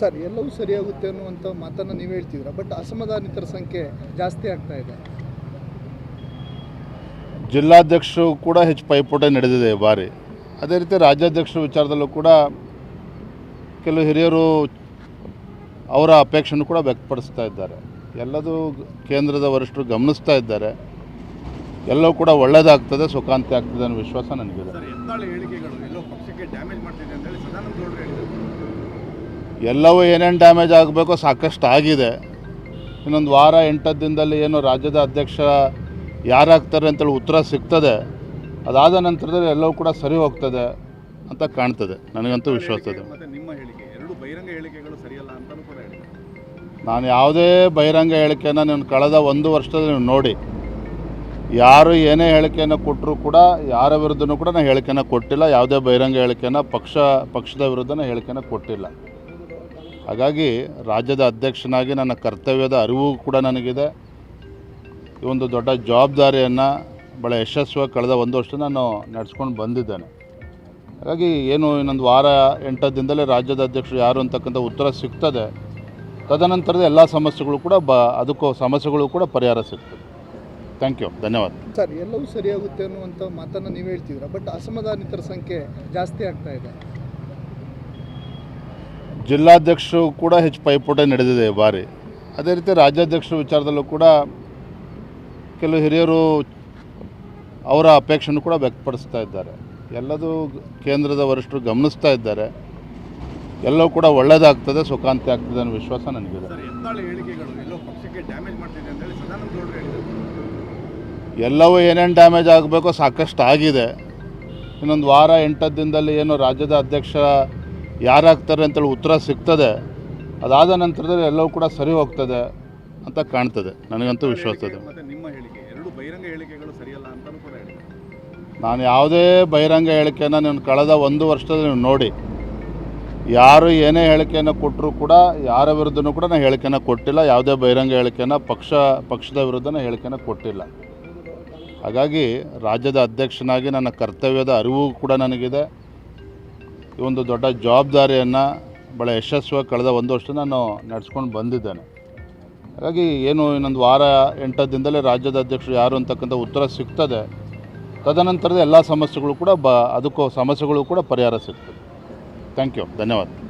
Sir ಎಲ್ಲವೂ ಸರಿಯಾಗುತ್ತೆ ಅನ್ನುವಂಥ ಮಾತನ್ನು ನೀವು ಹೇಳ್ತಿದ್ರ ಬಟ್ ಅಸಮಾಧಾನಿತರ ಸಂಖ್ಯೆ ಜಾಸ್ತಿ ಆಗ್ತಾ ಇದೆ. ಜಿಲ್ಲಾಧ್ಯಕ್ಷರು ಕೂಡ ಹೆಚ್ಚು ಪೈಪೋಟಿ ನಡೆದಿದೆ ಬಾರಿ. ಅದೇ ರೀತಿ ರಾಜ್ಯಾಧ್ಯಕ್ಷರ ವಿಚಾರದಲ್ಲೂ ಕೂಡ ಕೆಲವು ಹಿರಿಯರು ಅವರ ಅಪೇಕ್ಷೆಯನ್ನು ಕೂಡ ವ್ಯಕ್ತಪಡಿಸ್ತಾ ಇದ್ದಾರೆ. ಎಲ್ಲದೂ ಕೇಂದ್ರದ ವರಿಷ್ಠರು ಗಮನಿಸ್ತಾ ಇದ್ದಾರೆ. ಎಲ್ಲವೂ ಕೂಡ ಒಳ್ಳೇದಾಗ್ತದೆ ಸುಖಾಂತಿ ಆಗ್ತದೆ ಅನ್ನೋ ವಿಶ್ವಾಸ ನನಗಿದೆ. ಎಲ್ಲವೂ ಏನೇನು ಡ್ಯಾಮೇಜ್ ಆಗಬೇಕೋ ಸಾಕಷ್ಟು ಆಗಿದೆ ಇನ್ನೊಂದು ವಾರ ಎಂಟತ್ತು ದಿನದಲ್ಲಿ ಏನು ರಾಜ್ಯದ ಅಧ್ಯಕ್ಷ ಯಾರಾಗ್ತಾರೆ ಅಂತೇಳಿ ಉತ್ತರ ಸಿಗ್ತದೆ. ಅದಾದ ನಂತರದಲ್ಲಿ ಎಲ್ಲವೂ ಕೂಡ ಸರಿ ಹೋಗ್ತದೆ ಅಂತ ಕಾಣ್ತದೆ. ನನಗಂತೂ ವಿಶ್ವಾಸ ಇದೆ. ನಾನು ಯಾವುದೇ ಬಹಿರಂಗ ಹೇಳಿಕೆಯನ್ನು ನಾನು ಕಳೆದ ಒಂದು ವರ್ಷದಲ್ಲಿ ನೀವು ನೋಡಿ. ಯಾರು ಏನೇ ಹೇಳಿಕೆಯನ್ನು ಕೊಟ್ಟರೂ ಕೂಡ ಯಾರ ವಿರುದ್ಧನೂ ಕೂಡ ನಾನು ಹೇಳಿಕೆಯನ್ನು ಕೊಟ್ಟಿಲ್ಲ. ಯಾವುದೇ ಬಹಿರಂಗ ಹೇಳಿಕೆಯನ್ನು ಪಕ್ಷ ಪಕ್ಷದ ವಿರುದ್ಧನ ಹೇಳಿಕೆಯನ್ನು ಕೊಟ್ಟಿಲ್ಲ. ಹಾಗಾಗಿ ರಾಜ್ಯದ ಅಧ್ಯಕ್ಷನಾಗಿ ನನ್ನ ಕರ್ತವ್ಯದ ಅರಿವು ಕೂಡ ನನಗಿದೆ. ಈ ಒಂದು ದೊಡ್ಡ ಜವಾಬ್ದಾರಿಯನ್ನು ಭಾಳ ಯಶಸ್ವಿಯಾಗಿ ಕಳೆದ ಒಂದು ವರ್ಷ ನಾನು ನಡೆಸ್ಕೊಂಡು ಬಂದಿದ್ದೇನೆ. ಹಾಗಾಗಿ ಏನು ಇನ್ನೊಂದು ವಾರ ಎಂಟತ್ತು ದಿನದಲ್ಲೇ ರಾಜ್ಯದ ಅಧ್ಯಕ್ಷರು ಯಾರು ಅಂತಕ್ಕಂಥ ಉತ್ತರ ಸಿಗ್ತದೆ. ತದನಂತರದ ಎಲ್ಲ ಸಮಸ್ಯೆಗಳು ಕೂಡ ಬ ಅದಕ್ಕೂ ಸಮಸ್ಯೆಗಳು ಕೂಡ ಪರಿಹಾರ ಸಿಗ್ತದೆ. Thank you. ಧನ್ಯವಾದ. ಸರ್, ಎಲ್ಲವೂ ಸರಿಯಾಗುತ್ತೆ ಅನ್ನುವಂಥ ಮಾತನ್ನು ನೀವು ಹೇಳ್ತಿದ್ದೀರಾ? ಬಟ್ ಅಸಮಾಧಾನಿತರ ಸಂಖ್ಯೆ ಜಾಸ್ತಿ ಆಗ್ತಾ ಇದೆ. ಜಿಲ್ಲಾಧ್ಯಕ್ಷರು ಕೂಡ ಹೆಚ್ಚು ಪೈಪೋಟಿ ನಡೆದಿದೆ ಬಾರಿ. ಅದೇ ರೀತಿ ರಾಜ್ಯಾಧ್ಯಕ್ಷರ ವಿಚಾರದಲ್ಲೂ ಕೂಡ ಕೆಲವು ಹಿರಿಯರು ಅವರ ಅಪೇಕ್ಷೆಯನ್ನು ಕೂಡ ವ್ಯಕ್ತಪಡಿಸ್ತಾ ಇದ್ದಾರೆ. ಎಲ್ಲದೂ ಕೇಂದ್ರದ ವರಿಷ್ಠರು ಗಮನಿಸ್ತಾ ಇದ್ದಾರೆ. ಎಲ್ಲವೂ ಕೂಡ ಒಳ್ಳೆಯದಾಗ್ತದೆ ಸುಖಾಂತಿ ಆಗ್ತದೆ ಅನ್ನೋ ವಿಶ್ವಾಸ ನನಗಿದೆ. ಎಲ್ಲವೂ ಏನೇನು ಡ್ಯಾಮೇಜ್ ಆಗಬೇಕೋ ಸಾಕಷ್ಟು ಆಗಿದೆ ಇನ್ನೊಂದು ವಾರ ಎಂಟು ದಿನದಲ್ಲಿ ಏನು ರಾಜ್ಯದ ಅಧ್ಯಕ್ಷ ಯಾರಾಗ್ತಾರೆ ಅಂತೇಳಿ ಉತ್ತರ ಸಿಗ್ತದೆ. ಅದಾದ ನಂತರದಲ್ಲಿ ಎಲ್ಲವೂ ಕೂಡ ಸರಿ ಹೋಗ್ತದೆ ಅಂತ ಕಾಣ್ತದೆ. ನನಗಂತೂ ವಿಶ್ವಾಸ ಇದೆ. ಮತ್ತೆ ನಿಮ್ಮ ಹೇಳಿಕೆ ಎರಡು ಬಹಿರಂಗ ಹೇಳಿಕೆಗಳು ಸರಿಯಲ್ಲ ಅಂತಲೂ ಕೂಡ ಹೇಳಿದರು ನಾನು ಯಾವುದೇ ಬಹಿರಂಗ ಹೇಳಿಕೆಯನ್ನು ನೀವು ಕಳೆದ ಒಂದು ವರ್ಷದಲ್ಲಿ ನೀವು ನೋಡಿ. ಯಾರು ಏನೇ ಹೇಳಿಕೆಯನ್ನು ಕೊಟ್ಟರೂ ಕೂಡ ಯಾರ ವಿರುದ್ಧನೂ ಕೂಡ ನಾನು ಹೇಳಿಕೆಯನ್ನು ಕೊಟ್ಟಿಲ್ಲ. ಯಾವುದೇ ಬಹಿರಂಗ ಹೇಳಿಕೆಯನ್ನು ಪಕ್ಷ ಪಕ್ಷದ ವಿರುದ್ಧ ನಾನು ಹೇಳಿಕೆಯನ್ನು ಕೊಟ್ಟಿಲ್ಲ. ಹಾಗಾಗಿ ರಾಜ್ಯದ ಅಧ್ಯಕ್ಷನಾಗಿ ನನ್ನ ಕರ್ತವ್ಯದ ಅರಿವು ಕೂಡ ನನಗಿದೆ. ಈ ಒಂದು ದೊಡ್ಡ ಜವಾಬ್ದಾರಿಯನ್ನು ಭಾಳ ಯಶಸ್ವಿಯಾಗಿ ಕಳೆದ ಒಂದು ವರ್ಷ ನಾನು ನಡೆಸ್ಕೊಂಡು ಬಂದಿದ್ದೇನೆ. ಹಾಗಾಗಿ ಏನು ಇನ್ನೊಂದು ವಾರ ಎಂಟು ದಿನದಲ್ಲೇ ರಾಜ್ಯದ ಅಧ್ಯಕ್ಷರು ಯಾರು ಅಂತಕ್ಕಂಥ ಉತ್ತರ ಸಿಗ್ತದೆ. ತದನಂತರದ ಎಲ್ಲ ಸಮಸ್ಯೆಗಳು ಕೂಡ ಬ ಅದಕ್ಕೂ ಸಮಸ್ಯೆಗಳು ಕೂಡ ಪರಿಹಾರ ಸಿಗ್ತದೆ. ಥ್ಯಾಂಕ್ ಯು ಧನ್ಯವಾದ.